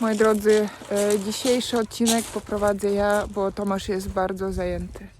Moi drodzy, e, dzisiejszy odcinek poprowadzę ja, bo Tomasz jest bardzo zajęty.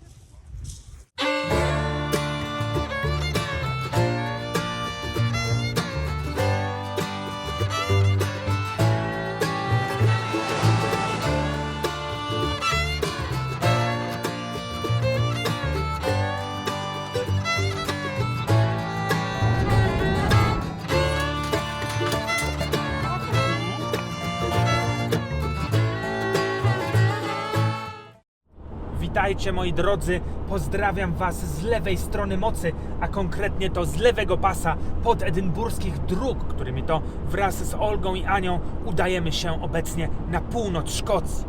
Witajcie moi drodzy, pozdrawiam Was z lewej strony mocy, a konkretnie to z lewego pasa pod edynburskich dróg, którymi to wraz z Olgą i Anią udajemy się obecnie na północ Szkocji.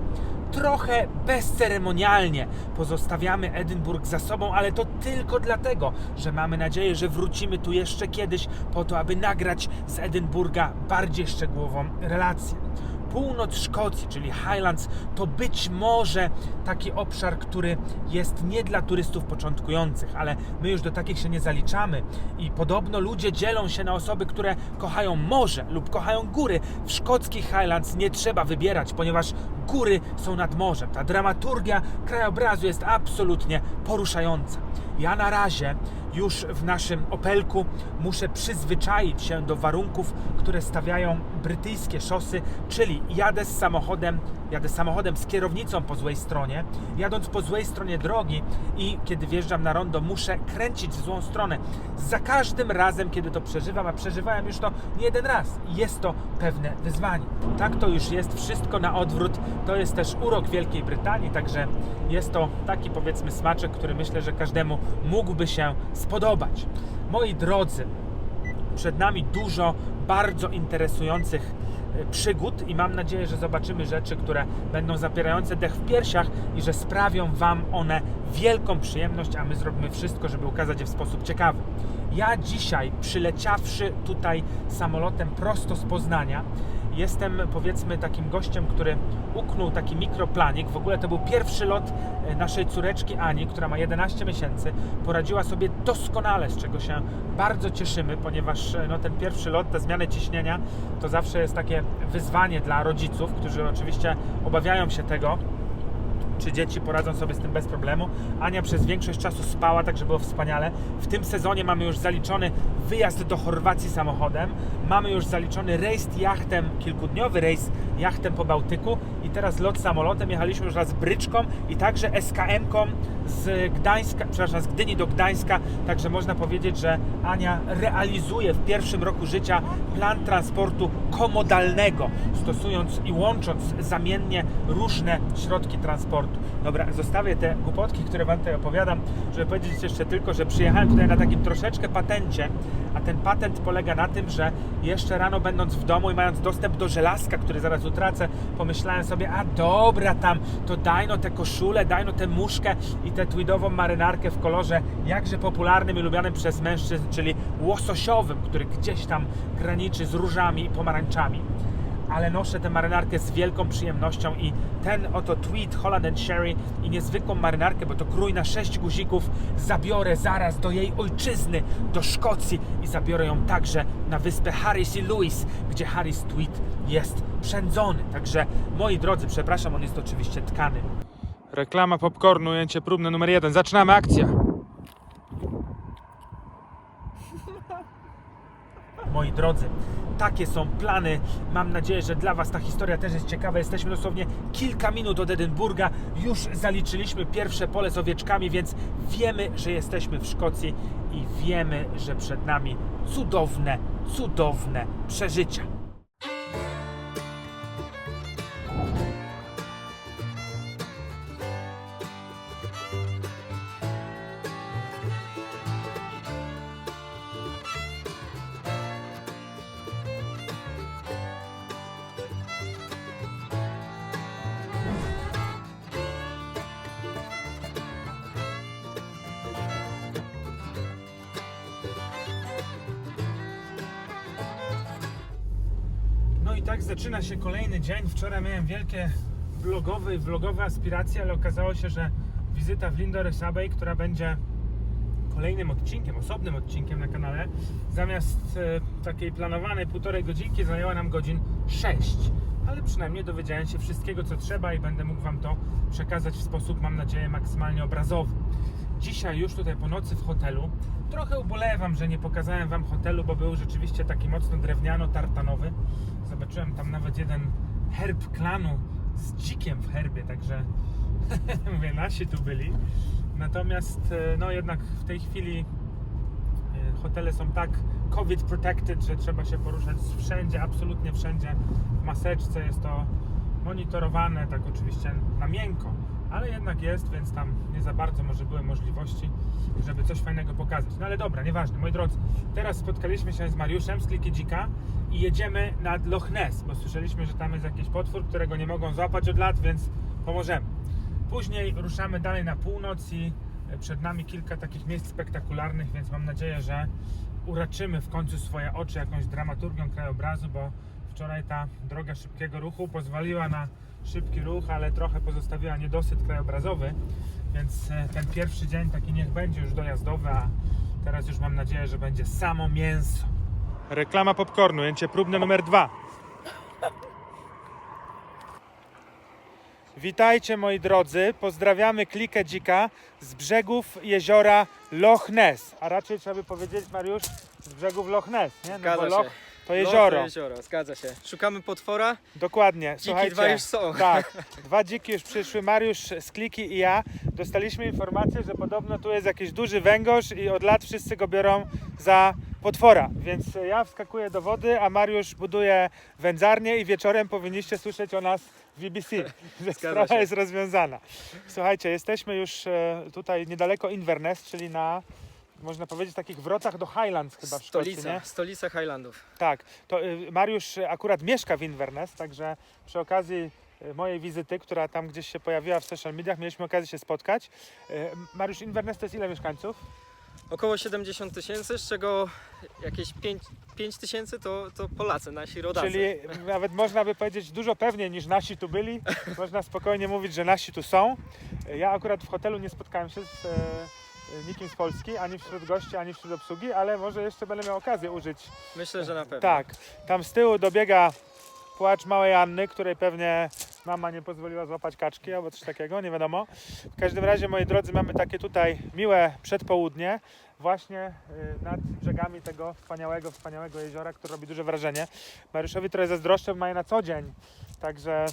Trochę bezceremonialnie pozostawiamy Edynburg za sobą, ale to tylko dlatego, że mamy nadzieję, że wrócimy tu jeszcze kiedyś po to, aby nagrać z Edynburga bardziej szczegółową relację. Północ Szkocji, czyli Highlands, to być może taki obszar, który jest nie dla turystów początkujących, ale my już do takich się nie zaliczamy. I podobno ludzie dzielą się na osoby, które kochają morze lub kochają góry. W szkockich Highlands nie trzeba wybierać, ponieważ góry są nad morzem. Ta dramaturgia krajobrazu jest absolutnie poruszająca. Ja na razie już w naszym Opelku muszę przyzwyczaić się do warunków, które stawiają brytyjskie szosy, czyli jadę z samochodem, jadę samochodem z kierownicą po złej stronie, jadąc po złej stronie drogi i kiedy wjeżdżam na rondo, muszę kręcić w złą stronę. Za każdym razem, kiedy to przeżywam, a przeżywałem już to nie jeden raz, jest to pewne wyzwanie. Tak to już jest, wszystko na odwrót. To jest też urok Wielkiej Brytanii, także jest to taki powiedzmy smaczek, który myślę, że każdemu mógłby się spodobać. Moi drodzy, przed nami dużo bardzo interesujących e, przygód i mam nadzieję, że zobaczymy rzeczy, które będą zapierające dech w piersiach i że sprawią Wam one wielką przyjemność, a my zrobimy wszystko, żeby ukazać je w sposób ciekawy. Ja dzisiaj, przyleciawszy tutaj samolotem prosto z Poznania, jestem powiedzmy takim gościem, który uknął taki mikroplanik. W ogóle to był pierwszy lot e, naszej córeczki Ani, która ma 11 miesięcy. Poradziła sobie doskonale, z czego się bardzo cieszymy, ponieważ e, no, ten pierwszy lot, te zmiany ciśnienia, to zawsze jest takie wyzwanie dla rodziców, którzy oczywiście obawiają się tego, czy dzieci poradzą sobie z tym bez problemu. Ania przez większość czasu spała, także było wspaniale. W tym sezonie mamy już zaliczony wyjazd do Chorwacji samochodem. Mamy już zaliczony rejs jachtem, kilkudniowy rejs jachtem po Bałtyku i teraz lot samolotem. Jechaliśmy już raz bryczką i także SKM-ką z Gdańska, przepraszam, z Gdyni do Gdańska. Także można powiedzieć, że Ania realizuje w pierwszym roku życia plan transportu komodalnego, stosując i łącząc zamiennie różne środki transportu. Dobra, zostawię te głupotki, które Wam tutaj opowiadam, żeby powiedzieć jeszcze tylko, że przyjechałem tutaj na takim troszeczkę patencie, a ten patent polega na tym, że jeszcze rano będąc w domu i mając dostęp do żelazka, który zaraz utracę, pomyślałem sobie, a dobra tam, to daj no tę koszulę, daj no tę muszkę i tę tweedową marynarkę w kolorze jakże popularnym i lubianym przez mężczyzn, czyli łososiowym, który gdzieś tam graniczy z różami i pomarańczami ale noszę tę marynarkę z wielką przyjemnością i ten oto tweet Holland and Sherry i niezwykłą marynarkę, bo to krój na sześć guzików, zabiorę zaraz do jej ojczyzny, do Szkocji i zabiorę ją także na wyspę Harris i Lewis, gdzie Harris tweet jest przędzony. Także moi drodzy, przepraszam, on jest oczywiście tkany. Reklama popcornu, ujęcie próbne numer jeden. Zaczynamy akcję. Moi drodzy, takie są plany. Mam nadzieję, że dla Was ta historia też jest ciekawa. Jesteśmy dosłownie kilka minut od Edynburga. Już zaliczyliśmy pierwsze pole z owieczkami, więc wiemy, że jesteśmy w Szkocji i wiemy, że przed nami cudowne, cudowne przeżycia. Tak zaczyna się kolejny dzień. Wczoraj miałem wielkie vlogowe i vlogowe aspiracje, ale okazało się, że wizyta w Lindores Abbey, która będzie kolejnym odcinkiem, osobnym odcinkiem na kanale, zamiast e, takiej planowanej półtorej godzinki zajęła nam godzin 6. ale przynajmniej dowiedziałem się wszystkiego, co trzeba i będę mógł Wam to przekazać w sposób, mam nadzieję, maksymalnie obrazowy. Dzisiaj już tutaj po nocy w hotelu. Trochę ubolewam, że nie pokazałem Wam hotelu, bo był rzeczywiście taki mocno drewniano-tartanowy. Zobaczyłem tam nawet jeden herb klanu z dzikiem w herbie, także mówię, nasi tu byli. Natomiast e, no jednak w tej chwili e, hotele są tak COVID protected, że trzeba się poruszać wszędzie, absolutnie wszędzie w maseczce. Jest to monitorowane, tak oczywiście na miękko, ale jednak jest, więc tam nie za bardzo może były możliwości, żeby coś fajnego pokazać. No ale dobra, nieważne. Moi drodzy, teraz spotkaliśmy się z Mariuszem z Kliki Dzika i jedziemy nad Loch Ness, bo słyszeliśmy, że tam jest jakiś potwór, którego nie mogą złapać od lat, więc pomożemy. Później ruszamy dalej na północ i e, przed nami kilka takich miejsc spektakularnych, więc mam nadzieję, że uraczymy w końcu swoje oczy jakąś dramaturgią krajobrazu, bo wczoraj ta droga szybkiego ruchu pozwoliła na szybki ruch, ale trochę pozostawiła niedosyt krajobrazowy, więc e, ten pierwszy dzień taki niech będzie już dojazdowy, a teraz już mam nadzieję, że będzie samo mięso. Reklama popcornu, jęcie próbne numer dwa. Witajcie moi drodzy, pozdrawiamy Klikę Dzika z brzegów jeziora Loch Ness, a raczej trzeba by powiedzieć Mariusz z brzegów Loch Ness, nie? No Zgadza bo się. Loch to jezioro. to jezioro, zgadza się. Szukamy potwora. Dokładnie. Dziki dwa już są. Tak, dwa dziki już przyszły. Mariusz z Kliki i ja dostaliśmy informację, że podobno tu jest jakiś duży węgorz i od lat wszyscy go biorą za potwora. Więc ja wskakuję do wody, a Mariusz buduje wędzarnię i wieczorem powinniście słyszeć o nas w BBC, że sprawa jest rozwiązana. Słuchajcie, jesteśmy już e, tutaj niedaleko Inverness, czyli na można powiedzieć takich wrotach do Highlands chyba w Szkocji, nie? Stolica, stolica Highlandów. Tak, to y, Mariusz akurat mieszka w Inverness, także przy okazji y, mojej wizyty, która tam gdzieś się pojawiła w social mediach, mieliśmy okazję się spotkać. Y, Mariusz, Inverness to jest ile mieszkańców? Około 70 tysięcy, z czego jakieś 5, 5 tysięcy to, to Polacy, nasi rodacy. Czyli nawet można by powiedzieć dużo pewniej niż nasi tu byli. Można spokojnie mówić, że nasi tu są. Ja akurat w hotelu nie spotkałem się z e, nikim z Polski, ani wśród gości, ani wśród obsługi, ale może jeszcze będę miał okazję użyć Myślę, że na pewno. Tak, tam z tyłu dobiega płacz małej Anny, której pewnie mama nie pozwoliła złapać kaczki albo coś takiego, nie wiadomo. W każdym razie, moi drodzy, mamy takie tutaj miłe przedpołudnie właśnie y, nad brzegami tego wspaniałego, wspaniałego jeziora, które robi duże wrażenie. Mariuszowi trochę zazdroszczę, ma je na co dzień, także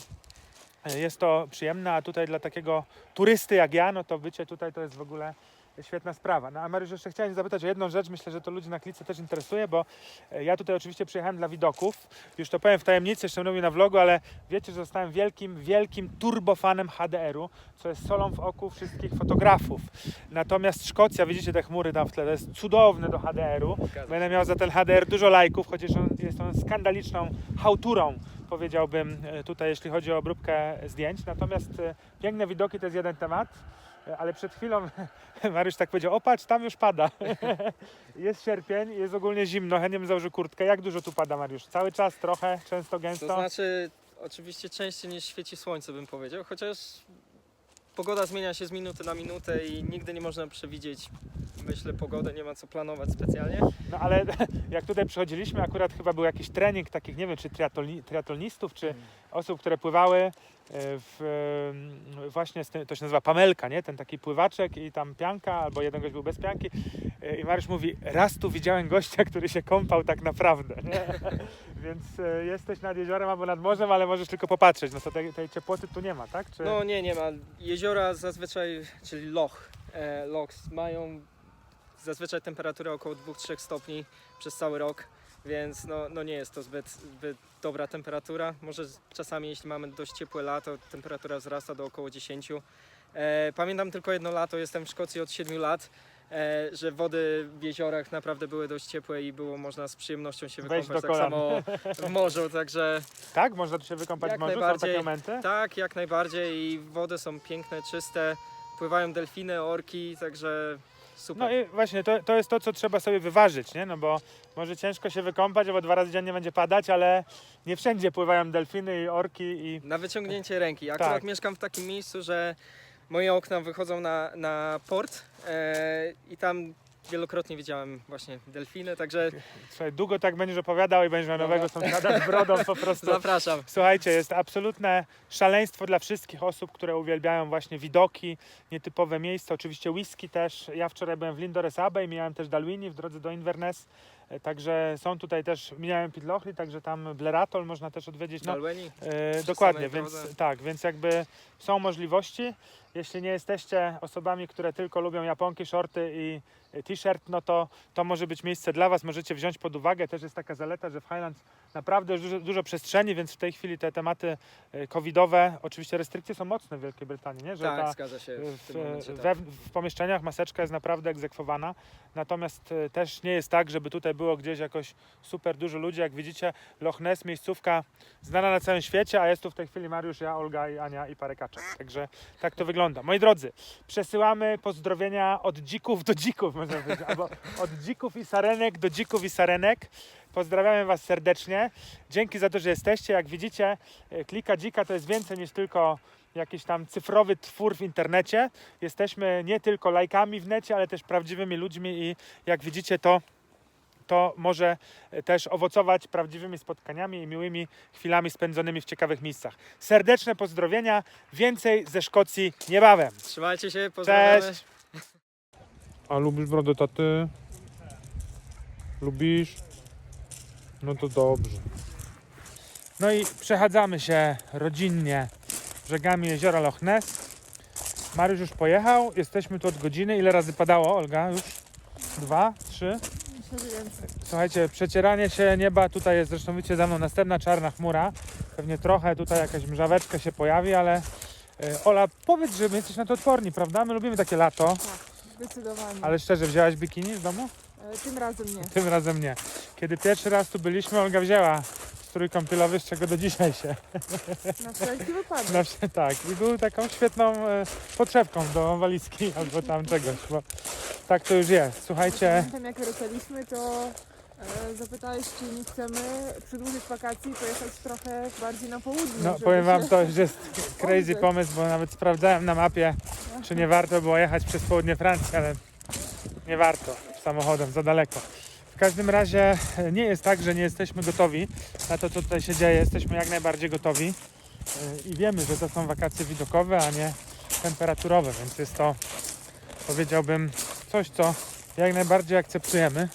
y, jest to przyjemne, a tutaj dla takiego turysty jak ja, no to bycie tutaj to jest w ogóle świetna sprawa. No a Mariusz, jeszcze chciałem zapytać o jedną rzecz, myślę, że to ludzi na klice też interesuje, bo e, ja tutaj oczywiście przyjechałem dla widoków. Już to powiem w tajemnicy, jeszcze mówię na vlogu, ale wiecie, że zostałem wielkim, wielkim turbofanem HDR-u, co jest solą w oku wszystkich fotografów. Natomiast Szkocja, widzicie te chmury tam w tle, to jest cudowne do HDR-u. Będę miał za ten HDR dużo lajków, chociaż on, jest on skandaliczną hałturą, powiedziałbym, e, tutaj, jeśli chodzi o obróbkę zdjęć. Natomiast e, piękne widoki to jest jeden temat. Ale przed chwilą Mariusz tak powiedział, o patrz, tam już pada. jest sierpień, jest ogólnie zimno, chętnie bym założył kurtkę. Jak dużo tu pada, Mariusz? Cały czas, trochę, często, gęsto? To znaczy, oczywiście częściej niż świeci słońce, bym powiedział, chociaż pogoda zmienia się z minuty na minutę i nigdy nie można przewidzieć, myślę, pogody, nie ma co planować specjalnie. No ale jak tutaj przychodziliśmy, akurat chyba był jakiś trening takich, nie wiem, czy triatloni, triatlonistów, czy osób, które pływały e, w, e, właśnie, tym, to się nazywa pamelka, nie? Ten taki pływaczek i tam pianka, albo jeden gość był bez pianki. E, I Mariusz mówi, raz tu widziałem gościa, który się kąpał tak naprawdę? Więc jesteś nad jeziorem albo nad morzem, ale możesz tylko popatrzeć, no to tej, tej ciepłoty tu nie ma, tak? Czy... No nie, nie ma. Jeziora zazwyczaj, czyli loch, e, lochs mają zazwyczaj temperaturę około 2-3 stopni przez cały rok, więc no, no nie jest to zbyt, zbyt dobra temperatura. Może czasami jeśli mamy dość ciepłe lato, temperatura wzrasta do około 10. E, pamiętam tylko jedno lato, jestem w Szkocji od 7 lat, e, że wody w jeziorach naprawdę były dość ciepłe i było można z przyjemnością się Wejść wykąpać. do Tak kolan. samo w morzu, także Tak? Można tu się wykąpać Jak w morzu? Są najbardziej. takie momenty? tak, jak najbardziej i wody są piękne, czyste, pływają delfiny, orki, także super. No i właśnie, to, to jest to, co trzeba sobie wyważyć, nie? No bo może ciężko się wykąpać, bo dwa razy dziennie będzie padać, ale nie wszędzie pływają delfiny i orki i... Na wyciągnięcie ręki. Akurat Tak. mieszkam w takim miejscu, że moje okna wychodzą na, na port e, i tam wielokrotnie widziałem właśnie delfiny, także Słuchaj, długo tak będziesz opowiadał i będziesz miał Dobra. nowego sąsiada z brodą po prostu. zapraszam. Słuchajcie, jest absolutne szaleństwo dla wszystkich osób, które uwielbiają właśnie widoki, nietypowe miejsca, oczywiście whisky też. Ja wczoraj byłem w Lindores Abbey, miałem też Dalwini w drodze do Inverness, także są tutaj też, miałem Pitlochry, także tam Bleratol można też odwiedzić. No. E, dokładnie, więc tak, więc jakby są możliwości. Jeśli nie jesteście osobami, które tylko lubią japonki, shorty i e, t-shirt, no to to może być miejsce dla Was. Możecie wziąć pod uwagę. Też jest taka zaleta, że w Highlands naprawdę dużo, dużo przestrzeni, więc w tej chwili te tematy e, covidowe, oczywiście restrykcje są mocne w Wielkiej Brytanii, nie? Że Tak, ta, zgadza się w, w, momencie. we, Tak. w pomieszczeniach maseczka jest naprawdę egzekwowana. Natomiast e, też nie jest tak, żeby tutaj było gdzieś jakoś super dużo ludzi. Jak widzicie, Loch Ness, miejscówka znana na całym świecie, a jest tu w tej chwili Mariusz, ja, Olga i Ania i parę kaczek. Także tak to wygląda. Moi drodzy, przesyłamy pozdrowienia od dzików do dzików, można powiedzieć, albo od dzików i sarenek do dzików i sarenek. Pozdrawiamy Was serdecznie. Dzięki za to, że jesteście. Jak widzicie, e, klika dzika to jest więcej niż tylko jakiś tam cyfrowy twór w internecie. Jesteśmy nie tylko lajkami w necie, ale też prawdziwymi ludźmi i jak widzicie to to może e, też owocować prawdziwymi spotkaniami i miłymi chwilami spędzonymi w ciekawych miejscach. Serdeczne pozdrowienia, więcej ze Szkocji niebawem. Trzymajcie się, pozdrawiamy. Cześć. A lubisz brodę taty? Lubisz? No to dobrze. No i przechadzamy się rodzinnie brzegami jeziora Loch Ness. Mariusz już pojechał, jesteśmy tu od godziny. Ile razy padało, Olga? Już? Dwa? Trzy? Słuchajcie, przecieranie się nieba, tutaj jest zresztą widzicie za mną następna czarna chmura. Pewnie trochę tutaj jakaś mrzaweczka się pojawi, ale e, Ola, powiedz, że my jesteśmy na to odporni, prawda? My lubimy takie lato, Zdecydowanie. ale szczerze, wzięłaś bikini z domu? E, Tym razem nie. Tym razem nie. Kiedy pierwszy raz tu byliśmy, Olga wzięła strój kąpielowy, z czego do dzisiaj się. Na wszelki wypadek. Na tak, i był taką świetną e, podszewką do walizki albo tam czegoś, bo tak to już jest. Słuchajcie, Pamiętam jak wracaliśmy, to e, zapytałeś, czy nie chcemy przedłużyć wakacji i pojechać trochę bardziej na południe. No żeby powiem wam, się- to już jest crazy Odbyt. pomysł, bo nawet sprawdzałem na mapie, czy nie warto było jechać przez południe Francji, ale nie warto samochodem, za daleko. W każdym razie e, nie jest tak, że nie jesteśmy gotowi na to, co tutaj się dzieje. Jesteśmy jak najbardziej gotowi e, i wiemy, że to są wakacje widokowe, a nie temperaturowe, więc jest to, powiedziałbym, coś, co jak najbardziej akceptujemy.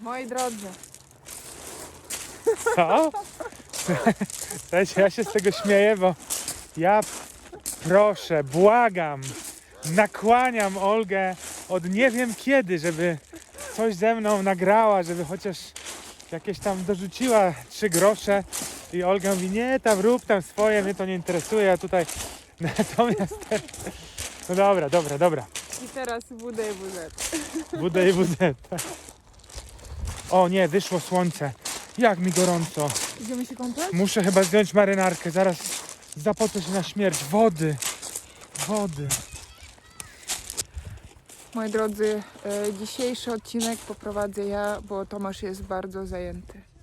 Moi drodzy, Co? Słuchajcie, ja się z tego śmieję, bo ja proszę, błagam, nakłaniam Olgę od nie wiem kiedy, żeby coś ze mną nagrała, żeby chociaż jakieś tam dorzuciła trzy grosze i Olga mówi, nie, tam rób tam swoje, mnie to nie interesuje, a tutaj natomiast no dobra, dobra, dobra, i teraz WD i WZ. WD i WZ. O nie, wyszło słońce, jak mi gorąco. Idziemy się kąpać? Muszę chyba zdjąć marynarkę, zaraz zapocę się na śmierć. Wody, wody. Moi drodzy, e, dzisiejszy odcinek poprowadzę ja, bo Tomasz jest bardzo zajęty.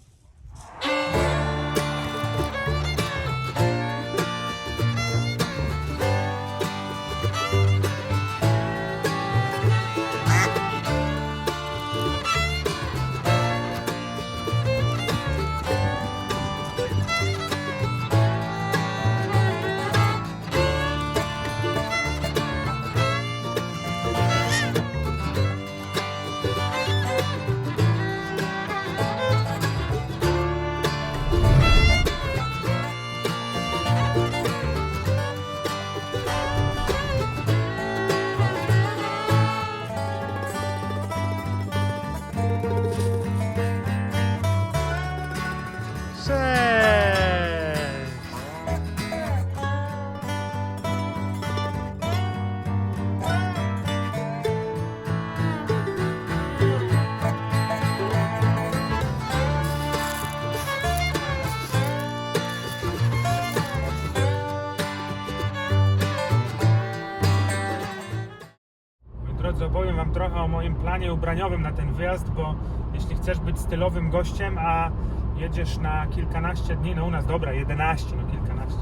Ubraniowym na ten wyjazd, bo jeśli chcesz być stylowym gościem, a jedziesz na kilkanaście dni, no u nas dobra, 11, no kilkanaście,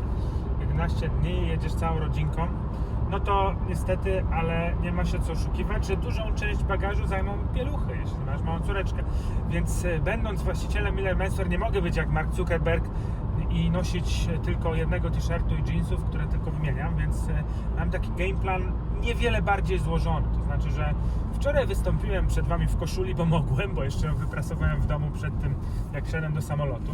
11 dni jedziesz całą rodzinką, no to niestety, ale nie ma się co oszukiwać, że dużą część bagażu zajmą pieluchy, jeśli masz małą córeczkę. Więc e, będąc właścicielem Miller Menswear nie mogę być jak Mark Zuckerberg i nosić tylko jednego t-shirtu i jeansów, które tylko wymieniam, więc e, mam taki game plan niewiele bardziej złożony. To znaczy, że wczoraj wystąpiłem przed Wami w koszuli, bo mogłem, bo jeszcze ją wyprasowałem w domu przed tym, jak siadłem do samolotu.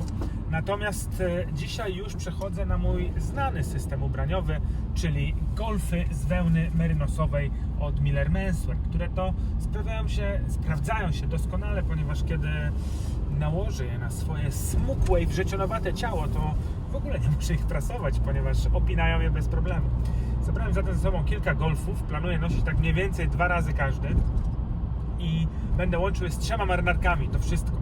Natomiast e, dzisiaj już przechodzę na mój znany system ubraniowy, czyli golfy z wełny merynosowej od Miller Menswear, które to sprawiają się, sprawdzają się doskonale, ponieważ kiedy nałożę je na swoje smukłe i wrzecionowate ciało, to w ogóle nie muszę ich prasować, ponieważ opinają je bez problemu. Zabrałem zatem ze sobą kilka golfów, planuję nosić tak mniej więcej dwa razy każdy i będę łączył je z trzema marynarkami, to wszystko.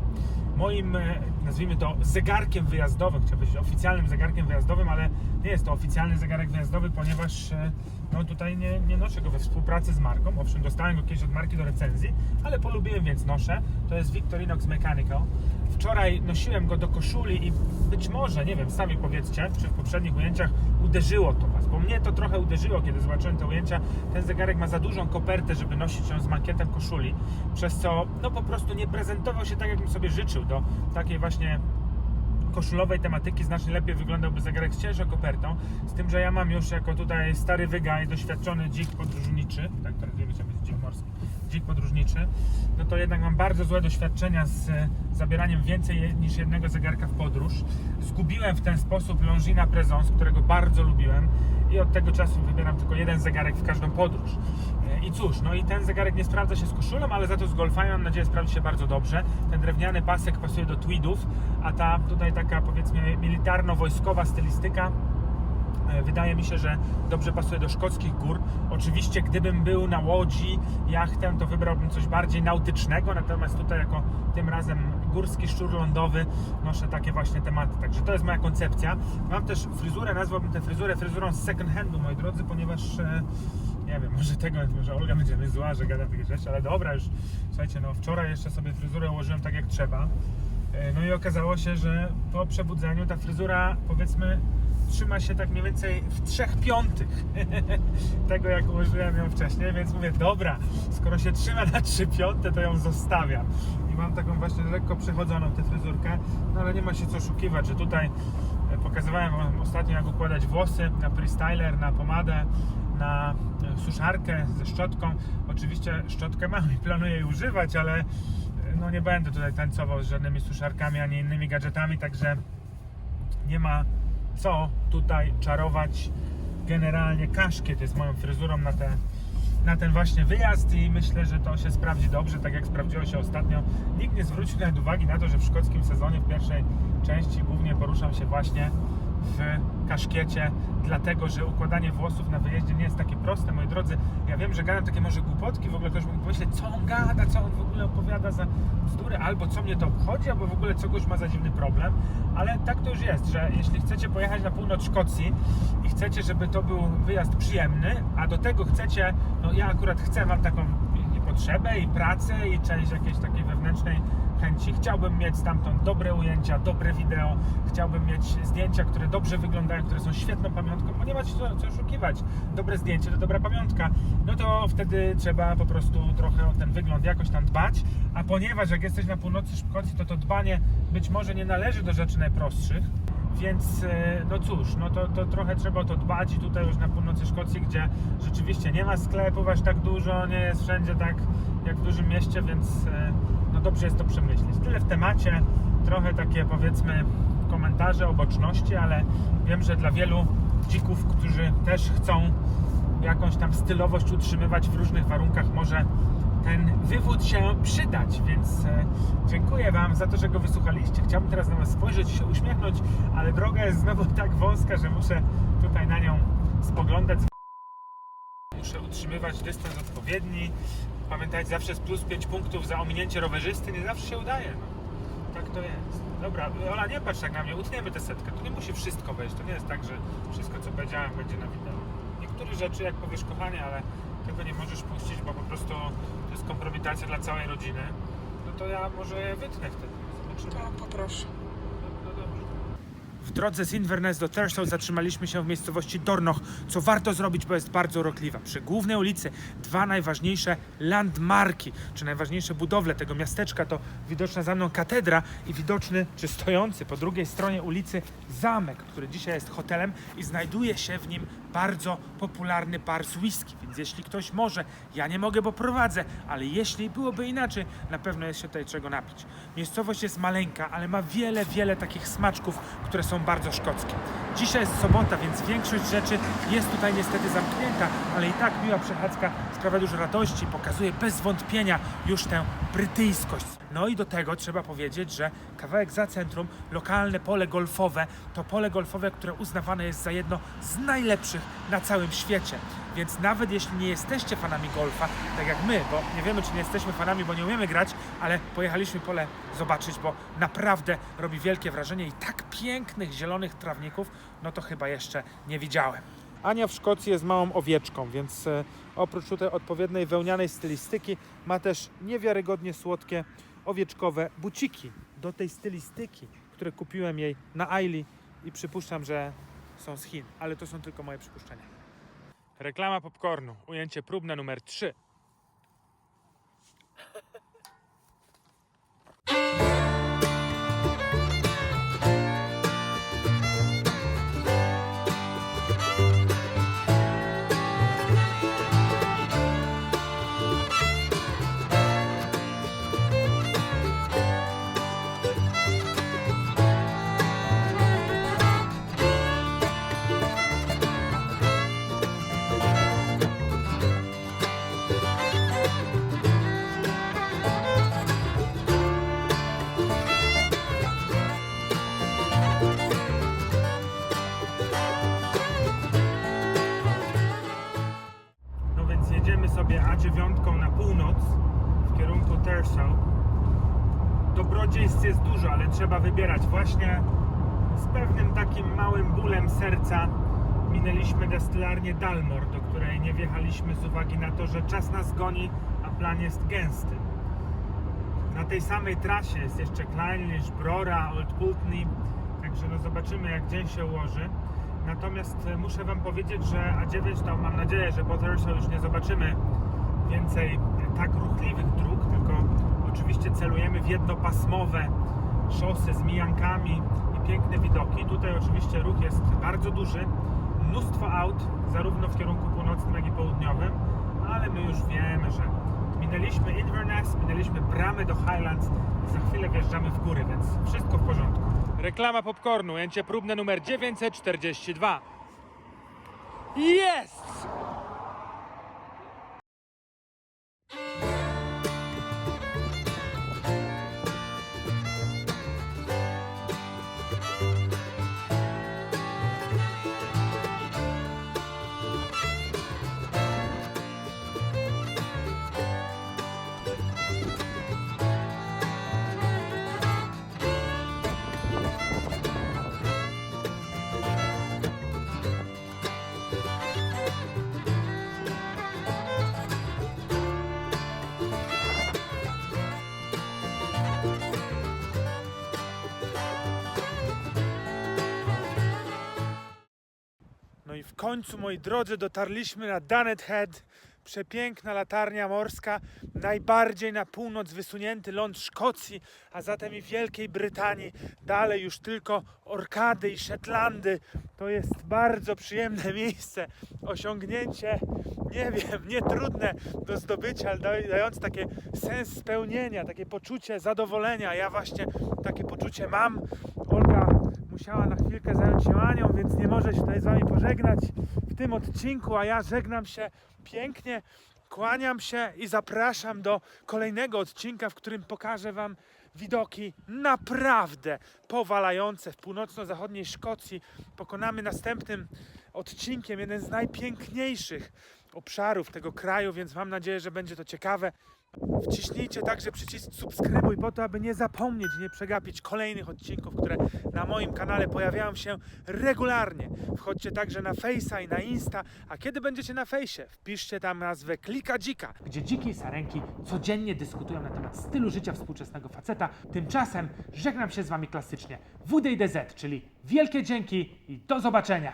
Moim, e, nazwijmy to, zegarkiem wyjazdowym, chciałbym powiedzieć oficjalnym zegarkiem wyjazdowym, ale nie jest to oficjalny zegarek wyjazdowy, ponieważ e, no, tutaj nie, nie noszę go we współpracy z marką. Owszem, dostałem go kiedyś od marki do recenzji, ale polubiłem, więc noszę. To jest Victorinox Mechanical. Wczoraj nosiłem go do koszuli i być może, nie wiem, sami powiedzcie, czy w poprzednich ujęciach uderzyło to Was, bo mnie to trochę uderzyło, kiedy zobaczyłem te ujęcia. Ten zegarek ma za dużą kopertę, żeby nosić ją z mankietem koszuli, przez co no po prostu nie prezentował się tak, jakbym sobie życzył do takiej właśnie koszulowej tematyki znacznie lepiej wyglądałby zegarek z ciężką kopertą, z tym, że ja mam już jako tutaj stary wygaj, doświadczony dzik podróżniczy, tak traktujemy się być dzik morski, dzik podróżniczy, no to jednak mam bardzo złe doświadczenia z e, zabieraniem więcej niż jednego zegarka w podróż. Zgubiłem w ten sposób Longina Presence, którego bardzo lubiłem i od tego czasu wybieram tylko jeden zegarek w każdą podróż. I cóż, no i ten zegarek nie sprawdza się z koszulą, ale za to z golfami mam nadzieję sprawdzi się bardzo dobrze. Ten drewniany pasek pasuje do tweedów, a ta tutaj taka powiedzmy militarno-wojskowa stylistyka E, Wydaje mi się, że dobrze pasuje do szkockich gór. Oczywiście, gdybym był na łodzi, jachtę, to wybrałbym coś bardziej nautycznego, natomiast tutaj, jako tym razem górski szczur lądowy, noszę takie właśnie tematy. Także to jest moja koncepcja. Mam też fryzurę, nazwałbym tę fryzurę fryzurą z second handu, moi drodzy, ponieważ e, nie wiem, może tego, może Olga będzie zła, że gada takie rzeczy, ale dobra, już słuchajcie, no wczoraj jeszcze sobie fryzurę ułożyłem tak jak trzeba. E, No i okazało się, że po przebudzeniu ta fryzura, powiedzmy, trzyma się tak mniej więcej w trzech piątych tego, jak ułożyłem ją wcześniej, więc mówię, dobra, skoro się trzyma na trzy piąte, to ją zostawiam. I mam taką właśnie lekko przechodzoną tę fryzurkę, no ale nie ma się co oszukiwać, że tutaj e, pokazywałem wam ostatnio, jak układać włosy na freestyler, na pomadę, na e, suszarkę ze szczotką. Oczywiście szczotkę mam i planuję używać, ale e, no nie będę tutaj tańcował z żadnymi suszarkami ani innymi gadżetami, także nie ma co tutaj czarować. Generalnie kaszkiet jest moją fryzurą na, te, na ten właśnie wyjazd i myślę, że to się sprawdzi dobrze, tak jak sprawdziło się ostatnio. Nikt nie zwrócił nawet uwagi na to, że w szkockim sezonie w pierwszej części głównie poruszam się właśnie w kaszkiecie, dlatego że układanie włosów na wyjeździe nie jest takie proste, moi drodzy. Ja wiem, że gadam takie może głupotki, w ogóle ktoś mógł pomyśleć, co on gada, co on w ogóle opowiada za bzdury, albo co mnie to obchodzi, albo w ogóle co goś ma za dziwny problem, ale tak to już jest, że jeśli chcecie pojechać na północ Szkocji i chcecie, żeby to był wyjazd przyjemny, a do tego chcecie, no ja akurat chcę, mam taką potrzebę, i pracę, i część jakiejś takiej wewnętrznej chęci. Chciałbym mieć stamtąd dobre ujęcia, dobre wideo, chciałbym mieć zdjęcia, które dobrze wyglądają, które są świetną pamiątką, bo nie ma co, co oszukiwać. Dobre zdjęcie to dobra pamiątka. No to wtedy trzeba po prostu trochę o ten wygląd jakoś tam dbać, a ponieważ jak jesteś na północy Szkocji, to to dbanie być może nie należy do rzeczy najprostszych, więc e, no cóż, no to, to trochę trzeba o to dbać i tutaj już na północy Szkocji, gdzie rzeczywiście nie ma sklepów aż tak dużo, nie jest wszędzie tak jak w dużym mieście, więc e, dobrze jest to przemyśleć. Tyle w temacie, trochę takie powiedzmy komentarze o boczności, ale wiem, że dla wielu dzików, którzy też chcą jakąś tam stylowość utrzymywać w różnych warunkach, może ten wywód się przydać, więc e, dziękuję Wam za to, że go wysłuchaliście. Chciałbym teraz na Was spojrzeć i się uśmiechnąć, ale droga jest znowu tak wąska, że muszę tutaj na nią spoglądać. Muszę utrzymywać dystans odpowiedni. Pamiętajcie, zawsze jest plus 5 punktów za ominięcie rowerzysty. Nie zawsze się udaje. No. Tak to jest. Dobra, Ola, nie patrz tak na mnie. Utniemy tę setkę. Tu nie musi wszystko wejść. To nie jest tak, że wszystko, co powiedziałem, będzie na wideo. Niektóre rzeczy, jak powiesz, kochanie, ale tego nie możesz puścić, bo po prostu to jest kompromitacja dla całej rodziny. No to ja może wytnę wtedy. Zobaczymy. To poproszę. W drodze z Inverness do Thurso zatrzymaliśmy się w miejscowości Dornoch, co warto zrobić, bo jest bardzo urokliwa. Przy głównej ulicy dwa najważniejsze landmarki, czy najważniejsze budowle tego miasteczka to widoczna za mną katedra i widoczny, czy stojący po drugiej stronie ulicy zamek, który dzisiaj jest hotelem i znajduje się w nim bardzo popularny bar z whisky, więc jeśli ktoś może, ja nie mogę, bo prowadzę, ale jeśli byłoby inaczej, na pewno jest się tutaj czego napić. Miejscowość jest maleńka, ale ma wiele, wiele takich smaczków, które są bardzo szkockie. Dzisiaj jest sobota, więc większość rzeczy jest tutaj niestety zamknięta, ale i tak miła przechadzka sprawia dużo radości, pokazuje bez wątpienia już tę brytyjskość. No i do tego trzeba powiedzieć, że kawałek za centrum, lokalne pole golfowe, to pole golfowe, które uznawane jest za jedno z najlepszych na całym świecie. Więc nawet jeśli nie jesteście fanami golfa, tak jak my, bo nie wiemy, czy nie jesteśmy fanami, bo nie umiemy grać, ale pojechaliśmy pole zobaczyć, bo naprawdę robi wielkie wrażenie i tak pięknych zielonych trawników, no to chyba jeszcze nie widziałem. Ania w Szkocji jest małą owieczką, więc e, oprócz tutaj odpowiedniej wełnianej stylistyki ma też niewiarygodnie słodkie owieczkowe buciki do tej stylistyki, które kupiłem jej na Aili i przypuszczam, że są z Chin, ale to są tylko moje przypuszczenia. Reklama popcornu, ujęcie próbne numer 3. Terso. Dobrodziejstw jest dużo, ale trzeba wybierać. Właśnie z pewnym takim małym bólem serca minęliśmy destylarnię Dalmor, do której nie wjechaliśmy z uwagi na to, że czas nas goni, a plan jest gęsty. Na tej samej trasie jest jeszcze Kleinlich, Brora, Old Pulteney, także no zobaczymy jak dzień się ułoży. Natomiast e, muszę Wam powiedzieć, że A9 to mam nadzieję, że po Thurso już nie zobaczymy więcej tak ruchliwych dróg, tylko oczywiście celujemy w jednopasmowe szosy z mijankami i piękne widoki. Tutaj oczywiście ruch jest bardzo duży, mnóstwo aut, zarówno w kierunku północnym, jak i południowym, ale my już wiemy, że minęliśmy Inverness, minęliśmy bramy do Highlands i za chwilę wjeżdżamy w góry, więc wszystko w porządku. Reklama popcornu, ujęcie próbne numer 942. Jest! Końcu, moi drodzy, dotarliśmy na Dunnet Head. Przepiękna latarnia morska, najbardziej na północ wysunięty ląd Szkocji, a zatem i Wielkiej Brytanii. Dalej już tylko Orkady i Szetlandy. To jest bardzo przyjemne miejsce. Osiągnięcie, nie wiem, nietrudne do zdobycia, ale daj- dające takie sens spełnienia, takie poczucie zadowolenia. Ja właśnie takie poczucie mam. Olga musiała na chwilkę zająć się Anią, więc nie może się tutaj z Wami pożegnać w tym odcinku, a ja żegnam się pięknie, kłaniam się i zapraszam do kolejnego odcinka, w którym pokażę Wam widoki naprawdę powalające w północno-zachodniej Szkocji. Pokonamy następnym odcinkiem jeden z najpiękniejszych obszarów tego kraju, więc mam nadzieję, że będzie to ciekawe. Wciśnijcie także przycisk subskrybuj po to, aby nie zapomnieć, nie przegapić kolejnych odcinków, które na moim kanale pojawiają się regularnie. Wchodźcie także na Face'a i na Insta, a kiedy będziecie na Fejsie, wpiszcie tam nazwę Klika Dzika, gdzie dziki i sarenki codziennie dyskutują na temat stylu życia współczesnego faceta. Tymczasem żegnam się z wami klasycznie. WDDZ, czyli wielkie dzięki i do zobaczenia!